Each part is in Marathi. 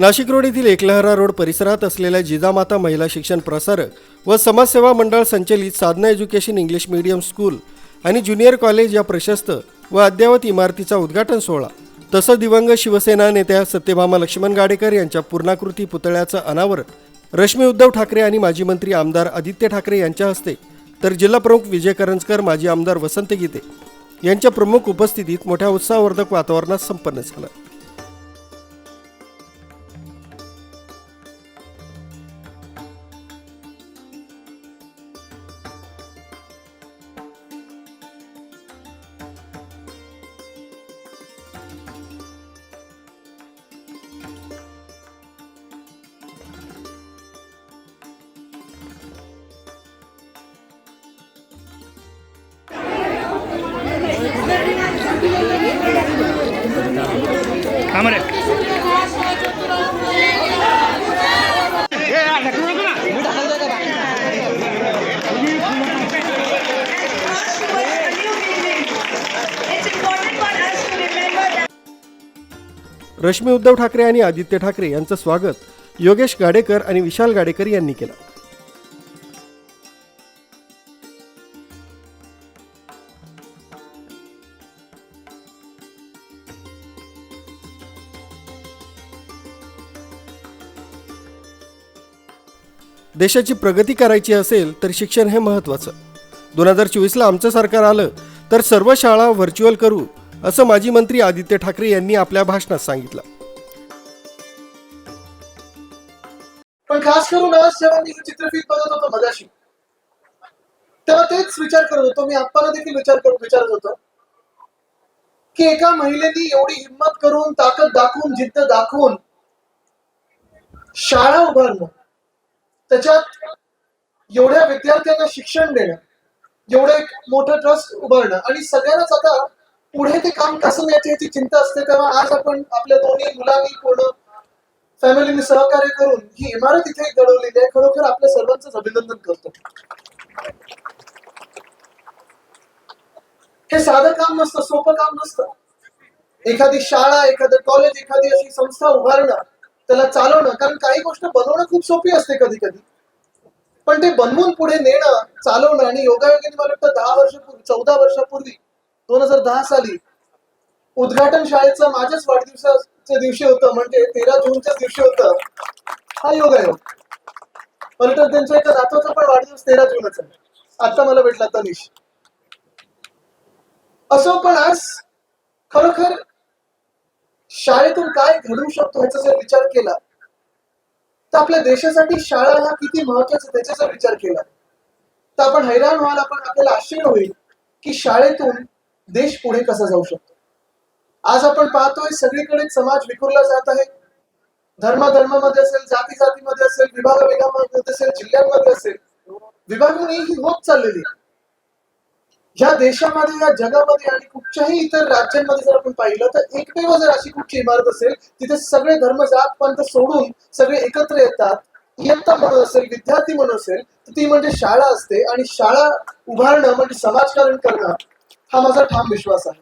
नाशिक रोड येथील एकलहरा रोड परिसरात असलेल्या जिजामाता महिला शिक्षण प्रसारक व समाजसेवा मंडळ संचलित Sadhana education English medium school आणि ज्युनियर कॉलेज या प्रशस्त व अद्ययावत इमारतीचा उद्घाटन सोहळा. तसं दिवंगत शिवसेना नेत्या सत्यभामा लक्ष्मण गाडेकर यांच्या पूर्णाकृती पुतळ्याचं अनावरण. रश्मी उद्धव ठाकरे आणि माजी मंत्री आमदार आदित्य ठाकरे यांच्या हस्ते तर जिल्हाप्रमुख विजय करंजकर माजी आमदार वसंत गीते यांच्या प्रमुख उपस्थितीत मोठ्या उत्साहवर्धक वातावरणात संपन्न झालं. रश्मी उद्धव ठाकरे आणि आदित्य ठाकरे यांचं स्वागत योगेश गाडेकर आणि विशाल गाडेकर यांनी केलं. देशाची प्रगती करायची असेल तर शिक्षण हे महत्त्वाचं. दोन हजार चोवीसला आमचं सरकार आलं तर सर्व शाळा व्हर्च्युअल करू असं माजी मंत्री आदित्य ठाकरे यांनी आपल्या भाषणात सांगितलं. पण खास करून आज जेव्हा मी ही चित्रफित बघत होतो मगाशी तेव्हा तेच विचार करत होतो मी आप्पाला देखील विचार करत विचारत होतो की एका महिलेनी एवढी हिंमत करून ताकद दाखवून जिद्द दाखवून शाळा उभारणं त्याच्यात एवढ्या विद्यार्थ्यांना शिक्षण देणं एवढं एक मोठं ट्रस्ट उभारणं आणि सगळ्यांनाच आता पुढे ते काम कसं न्यायची याची चिंता असते तेव्हा आज आपण आपल्या दोन्ही मुलांनी पूर्ण फॅमिलीने सहकार्य करून ही इमारत इथे घडवलेली आहे. खरोखर आपल्या सर्वांचं अभिनंदन करतो. हे साधं काम नसतं सोपं काम नसतं. एखादी शाळा एखादं कॉलेज एखादी अशी संस्था उभारणं त्याला चालवणं कारण काही गोष्ट बनवणं खूप सोपी असते कधी कधी पण ते बनवून पुढे नेणं चालवणं आणि योगायोगाने मला वाटतं दहा वर्षापूर्वी चौदा वर्षापूर्वी दोन हजार दहा साली उद्घाटन शाळेचं माझ्याच वाढदिवसाच्या दिवशी होतं म्हणजे तेरा जूनच्या दिवशी होतं. हा योग आहे. तर त्यांच्या एका नातवाचा पण वाढदिवस तेरा जूनच आहे. आता मला भेटला तनिष. असो पण आज खरोखर शाळेतून काय घडू शकतो ह्याचा जर विचार केला तर आपल्या देशासाठी शाळा ह्या किती महत्त्वाचा त्याचा जर विचार केला तर आपण हैराण व्हाल आपण आपल्याला आश्चर्य होईल की शाळेतून देश पुढे कसा जाऊ शकतो? आज आपण पाहतोय सगळीकडे समाज विखुरला जात आहे. धर्माधर्मामध्ये असेल जाती जातीमध्ये असेल विभाग विभागामध्ये असेल जिल्ह्यांमध्ये असेल विभागणी ही होत चाललेली या देशामध्ये या जगामध्ये आणि कुठच्याही इतर राज्यांमध्ये जर आपण पाहिलं तर एकमेव जर अशी कुठची इमारत असेल तिथे सगळे धर्म जात पंत सोडून सगळे एकत्र येतात. इयत्ता म्हणून असेल विद्यार्थी म्हणून असेल तर ती म्हणजे शाळा असते आणि शाळा उभारणं म्हणजे समाजकारण करणं हा माझा ठाम विश्वास आहे.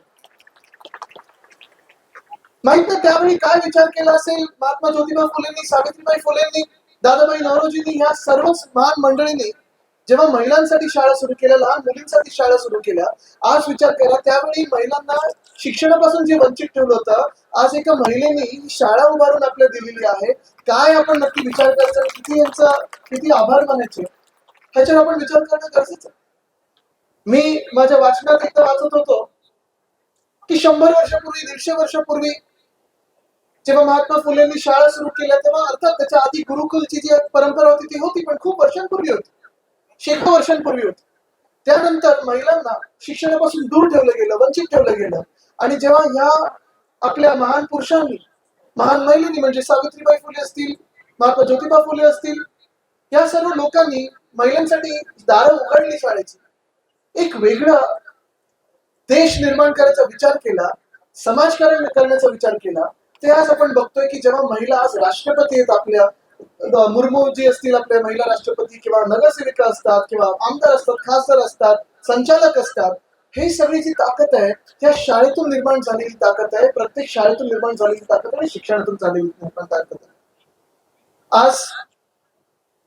माहीत ना त्यावेळी काय विचार केला असेल? महात्मा ज्योतिबा फुलेंनी सावित्रीबाई फुलेंनी दादाबाई नवरोजींनी ह्या सर्वच महान मंडळींनी जेव्हा महिलांसाठी शाळा सुरू केल्या लहान मुलींसाठी शाळा सुरू केल्या आज विचार केला त्यावेळी महिलांना शिक्षणापासून जे वंचित ठेवलं होतं आज एका महिलेने ही शाळा उभारून आपल्या दिलेली आहे. काय आपण नक्की विचार करायचा? किती यांचा किती आभार मानायचे? ह्याच्यावर आपण विचार करणं गरजेचं मी माझ्या वाचनात एकदा वाचत होतो की शंभर वर्षापूर्वी दीडशे वर्षापूर्वी जेव्हा महात्मा फुलेंनी शाळा सुरू केल्या तेव्हा अर्थात त्याच्या आधी गुरुकुलची जी परंपरा होती ती होती पण खूप वर्षांपूर्वी होती. शेकडो वर्षांपूर्वी होती. त्यानंतर महिलांना शिक्षणापासून दूर ठेवलं गेलं वंचित ठेवलं गेलं. आणि जेव्हा ह्या आपल्या महान पुरुषांनी महान महिलांनी म्हणजे सावित्रीबाई फुले असतील महात्मा ज्योतिबा फुले असतील या सर्व लोकांनी महिलांसाठी दारं उघडली शाळेची. एक वेगळा देश निर्माण करायचा विचार केला समाजकारण करण्याचा विचार केला ते आज आपण बघतोय की जेव्हा महिला आज राष्ट्रपती आहेत आपल्या मुर्मू जी असतील आपल्या महिला राष्ट्रपती किंवा नगरसेविका असतात किंवा आमदार असतात खासदार असतात संचालक असतात हे सगळी जी ताकद आहे त्या शाळेतून निर्माण झालेली ताकद आहे प्रत्येक शाळेतून निर्माण झालेली ताकद आणि शिक्षणातून झालेली निर्माण ताकद आहे. आज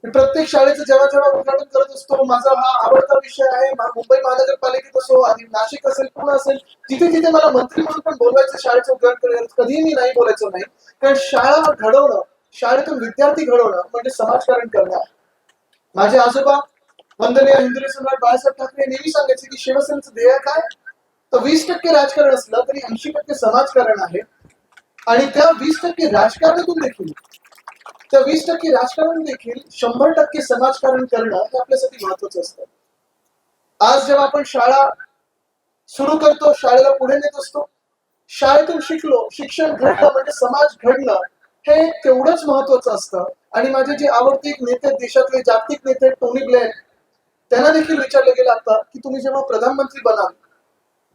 प्रत्येक शाळेचं जेव्हा जेव्हा उद्घाटन करत असतो माझा हा आवडता विषय आहे. मुंबई महानगरपालिकेत असो आणि नाशिक असेल पुणे असेल जिथे जिथे मला मंत्री म्हणून पण बोलवायचं शाळेचं उद्घाटन करायचं कधीही मी नाही बोलायचो नाही. कारण शाळा घडवणं शाळेतून विद्यार्थी घडवणं म्हणजे समाजकारण करणं आहे. माझे आजोबा वंदनीय हिंदू सम्राट बाळासाहेब ठाकरे नेहमी सांगायचे की शिवसेनेचं ध्येय काय? तर वीस टक्के राजकारण असलं तरी ऐंशी टक्के समाजकारण आहे. आणि त्या वीस टक्के राजकारणातून देखील तर वीस टक्के राजकारण देखील शंभर टक्के समाजकारण करणं हे आपल्यासाठी महत्वाचं असतं. आज जेव्हा आपण शाळा सुरू करतो शाळेला पुढे नेत असतो शाळेतून शिकलो शिक्षण घडणं म्हणजे समाज घडणं हे तेवढंच महत्वाचं असतं. आणि माझे जे आवडते नेते देशातले जागतिक नेते टोनी ब्लेन त्यांना देखील विचारलं गेलं आता की तुम्ही जेव्हा प्रधानमंत्री बनाल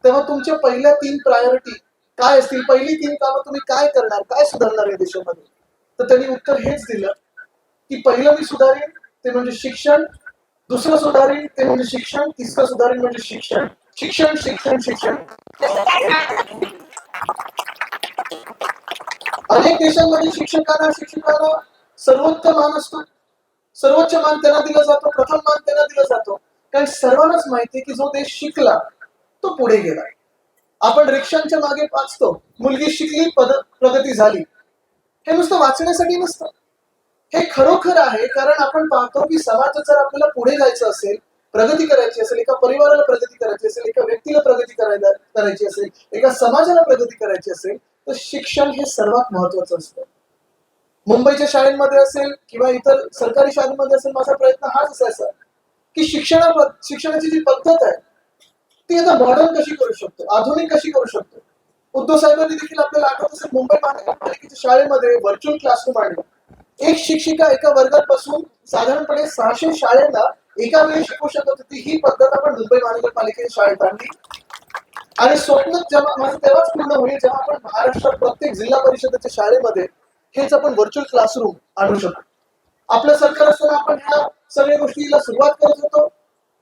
तेव्हा तुमच्या पहिल्या तीन प्रायोरिटी काय असतील? पहिली तीन कामं तुम्ही काय करणार काय सुधारणार या देशामध्ये? तर त्यांनी उत्तर हेच दिलं की पहिलं मी सुधारेन ते म्हणजे शिक्षण दुसरं सुधारेन ते म्हणजे शिक्षण तिसरं सुधारेन म्हणजे शिक्षण. शिक्षण शिक्षण शिक्षण. अनेक देशांमध्ये शिक्षकांना शिक्षकांना सर्वोत्तम मान असतो. सर्वोच्च मान त्यांना दिला जातो प्रथम मान त्यांना दिला जातो. कारण सर्वांनाच माहिती की जो देश शिकला तो पुढे गेला. आपण रिक्षांच्या मागे वाचतो मुलगी शिकली पद प्रगती झाली. हे नुसतं वाचण्यासाठी नसतं. हे खरोखर आहे कारण आपण पाहतो की समाजात जर आपल्याला पुढे जायचं असेल प्रगती करायची असेल एका परिवाराला प्रगती करायची असेल एका व्यक्तीला प्रगती करायला करायची असेल एका समाजाला प्रगती करायची असेल तर शिक्षण हे सर्वात महत्वाचं असतं. मुंबईच्या शाळेमध्ये असेल किंवा इतर सरकारी शाळांमध्ये असेल माझा प्रयत्न हाच असायचा की शिक्षणा शिक्षणाची जी पद्धत आहे ती आता मॉडर्न कशी करू शकतो? आधुनिक कशी करू शकतो? उद्धव साहेबांनी देखील आपल्याला आठवत असेल मुंबई महानगरपालिकेच्या शाळेमध्ये व्हर्च्युअल क्लासरूम आणले एक शिक्षिका एका वर्गात बसून साधारणपणे सहाशे शाळेला एका वेळी शिकवू शकत होती. ही पद्धत आपण मुंबई महानगरपालिकेच्या शाळेत आणली. आणि स्वप्न जेव्हा माझं तेव्हाच पूर्ण होईल जेव्हा आपण महाराष्ट्रात प्रत्येक जिल्हा परिषदेच्या शाळेमध्ये हेच आपण व्हर्च्युअल क्लासरूम आणू शकतो. आपलं सरकार असताना आपण ह्या सगळ्या गोष्टीला सुरुवात करत होतो.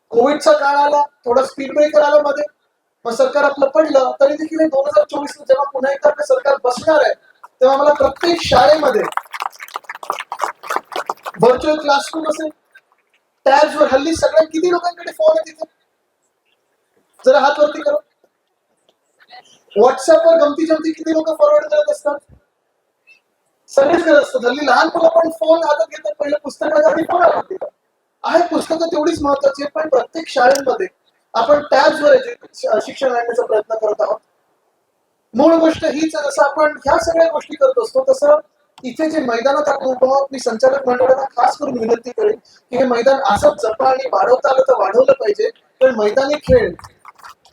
कोविडचा काळ आला थोडा स्पीड ब्रेकर आला मध्ये. मग सरकार आपलं पडलं तरी देखील दोन हजार चोवीस जेव्हा पुन्हा एकदा आपलं सरकार बसणार आहे तेव्हा मला प्रत्येक शाळेमध्ये व्हर्च्युअल क्लासरूम असेल. टॅब्स वर हल्ली सगळ्या किती लोकांकडे फोन आहे तिथे जरा हात वरती करा. व्हॉट्सअपवर गमती जमती किती लोक फॉरवर्ड करत असतात? सगळेच करत असतात. हल्ली लहान मुलं पण फोन हातात घेतात. पहिलं पुस्तकाच्या फोन हातात घेतात. आहे पुस्तकं तेवढीच महत्वाची आहे पण प्रत्येक शाळेमध्ये आपण टॅब्सवर शिक्षण आणण्याचा प्रयत्न करत आहोत. मूळ गोष्ट हीच जसं आपण ह्या सगळ्या गोष्टी करत असतो तसं इथे जे मैदानात आपण उभं आहोत मी संचालक मंडळाला खास करून विनंती करेन की हे मैदान असंच जपा आणि वाढवता आलं तर वाढवलं पाहिजे. पण मैदानी खेळ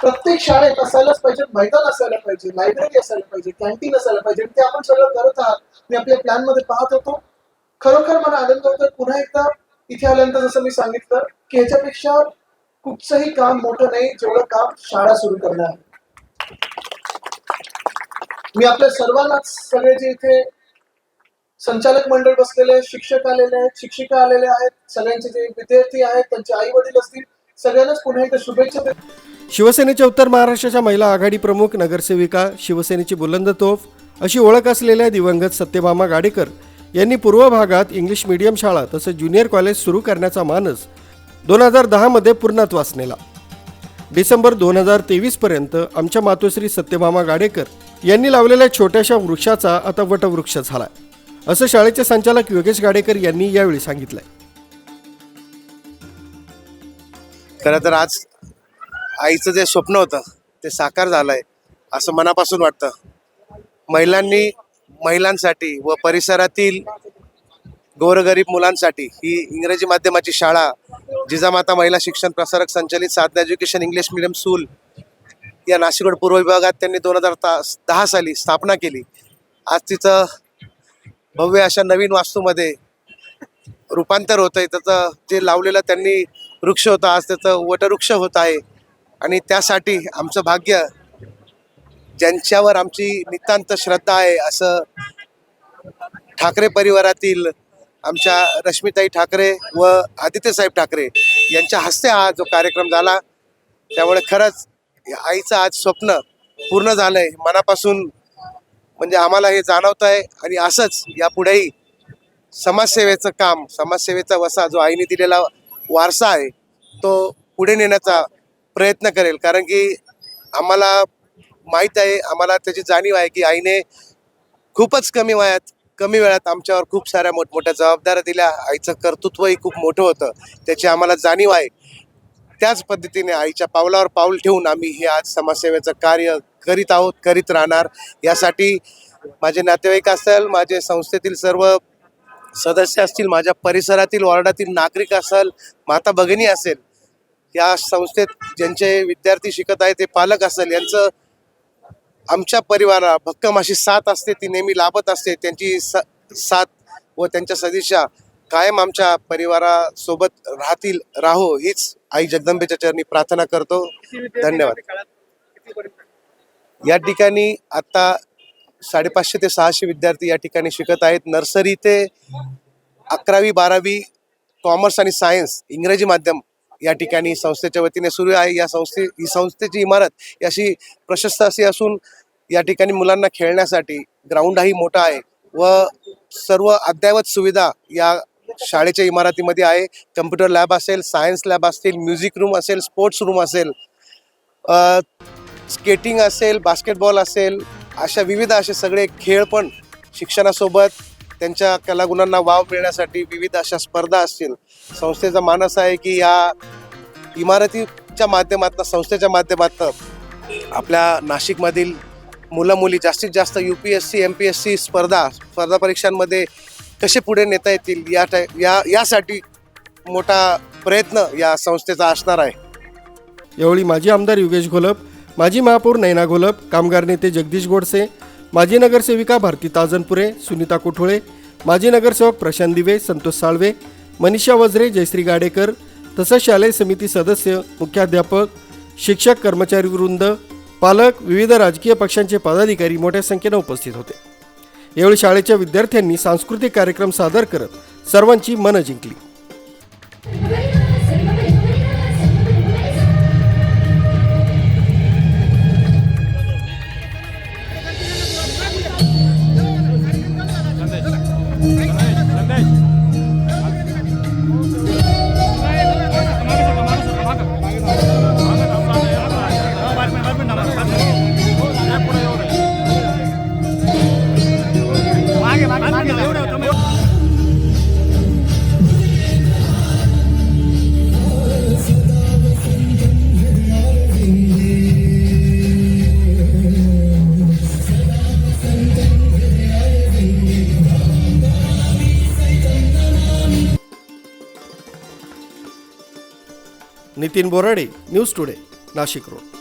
प्रत्येक शाळेत असायलाच पाहिजे मैदान असायला पाहिजे लायब्ररी असायला पाहिजे कॅन्टीन असायला पाहिजे. ते आपण सगळं करत आहात. मी आपल्या प्लॅनमध्ये पाहत होतो. खरोखर मला आनंद होतो पुन्हा एकदा इथे आल्यानंतर जसं मी सांगितलं की ह्याच्यापेक्षा कुठचंही काम मोठं नाही जेवढं काम शाळा सुरू करणं आहे मी आपल्या सर्वांनाच सगळे जे इथे संचालक मंडळ बसलेले शिक्षक आलेले आहेत शिक्षिका आलेले आहेत सगळ्यांचे जे विद्यार्थी आहेत त्यांचे आई वडील असतील सगळ्यांनाच पुन्हा एकदा शुभेच्छा देतो. शिवसेनेच्या उत्तर महाराष्ट्राच्या महिला आघाडी प्रमुख नगरसेविका शिवसेनेची बुलंद तोफ अशी ओळख असलेल्या दिवंगत सत्यभामा गाडेकर यांनी पूर्व भागात इंग्लिश मीडियम शाळा तसंच ज्युनियर कॉलेज सुरू करण्याचा मानस दोन हजार दहामध्ये पूर्णत्वास नेला डिसेंबर दोन हजार तेवीसपर्यंत आमच्या मातोश्री सत्यभामा गाडेकर यांनी लावलेल्या छोट्याशा वृक्षाचा आता वटवृक्ष झाला असं शाळेचे संचालक योगेश गाडेकर यांनी यावेळी सांगितलंय. खरं तर आज आईचं जे स्वप्न होतं ते साकार झालंय असं मनापासून वाटतं. महिलांनी महिलांसाठी व परिसरातील गोरगरीब मुलांसाठी ही इंग्रजी माध्यमाची शाळा जिजामाता महिला शिक्षण प्रसारक संचालित Sadhana education English medium school या नाशिक रोड पूर्व विभागात त्यांनी दोन हजार दहा साली स्थापना केली. आज तिचं भव्य अशा नवीन वास्तूमध्ये रूपांतर होत आहे त्याचं जे लावलेलं त्यांनी वृक्ष होता आज त्याचं वटवृक्ष होत आहे. आणि त्यासाठी आमचं भाग्य ज्यांच्यावर आमची नितांत श्रद्धा आहे असं ठाकरे परिवारातील आमच्या रश्मिताई ठाकरे व आदित्यसाहेब ठाकरे यांच्या हस्ते हा जो कार्यक्रम झाला त्यामुळे खरंच आईचं आज स्वप्न पूर्ण झालंय. मनापासून म्हणजे आम्हाला हे जाणवत आहे आणि असंच यापुढेही समाजसेवेचं काम समाजसेवेचा वसा जो आईने दिलेला वारसा आहे तो पुढे नेण्याचा प्रयत्न करेल. कारण की आम्हाला माहीत आहे आम्हाला त्याची जाणीव आहे की आईने खूपच कमी वयात कमी वेळात आमच्यावर खूप साऱ्या मोठमोठ्या जबाबदाऱ्या दिल्या. आईचं कर्तृत्वही खूप मोठं होतं. त्याची आम्हाला जाणीव आहे. त्याच पद्धतीने आईच्या पावलावर पाऊल ठेवून आम्ही हे आज समाजसेवेचं कार्य करीत आहोत करीत राहणार. यासाठी माझे नातेवाईक असेल माझे संस्थेतील सर्व सदस्य असतील माझ्या परिसरातील वॉर्डातील नागरिक असेल माता भगिनी असेल या संस्थेत ज्यांचे विद्यार्थी शिकत आहे ते पालक असेल यांचं आमच्या परिवारा भक्कम अशी साथ असते ती नेहमी लाभत असते. त्यांची स साथ व त्यांच्या सदिच्छा कायम आमच्या परिवारासोबत राहतील. राहो हीच आई जगदंबेच्या चरणी प्रार्थना करतो. धन्यवाद. या ठिकाणी आता साडेपाचशे ते सहाशे विद्यार्थी या ठिकाणी शिकत आहेत. नर्सरी ते अकरावी बारावी कॉमर्स आणि सायन्स इंग्रजी माध्यम. या ठिकाणी संस्थेच्या वतीने सुरू आहे. या संस्थे ही संस्थेची इमारत अशी प्रशस्त अशी असून या ठिकाणी मुलांना खेळण्यासाठी ग्राउंडही मोठा आहे व सर्व अद्ययावत सुविधा या शाळेच्या इमारतीमध्ये आहे. कम्प्युटर लॅब असेल सायन्स लॅब असतील म्युझिक रूम असेल स्पोर्ट्स रूम असेल स्केटिंग असेल बास्केटबॉल असेल अशा विविध असे सगळे खेळ पण शिक्षणासोबत त्यांच्या कलागुणांना वाव मिळण्यासाठी विविध अशा स्पर्धा असतील. संस्थेचा मानस आहे की या इमारतीच्या माध्यमातून संस्थेच्या माध्यमातून आपल्या नाशिकमधील मुलं मुली जास्तीत जास्त U P S C M P S C स्पर्धा स्पर्धा परीक्षांमध्ये कसे पुढे नेता येतील या टाय या यासाठी मोठा प्रयत्न या संस्थेचा असणार आहे. यावेळी माजी आमदार योगेश घोलप माजी महापौर नैना घोलप कामगार नेते जगदीश गोडसे माजी नगरसेविका भारती ताजनपुरे सुनीता कोठोळे माजी नगरसेवक प्रशांत दिवे संतोष साळवे मनीषा वजरे जयश्री गाडेकर तसंच शालेय समिती सदस्य मुख्याध्यापक शिक्षक कर्मचारी वृंद पालक विविध राजकीय पक्षांचे पदाधिकारी मोठ्या संख्येनं उपस्थित होते. यावेळी शाळेच्या विद्यार्थ्यांनी सांस्कृतिक कार्यक्रम सादर करत सर्वांची मनं जिंकली. Nitin Borade news today Nashik road.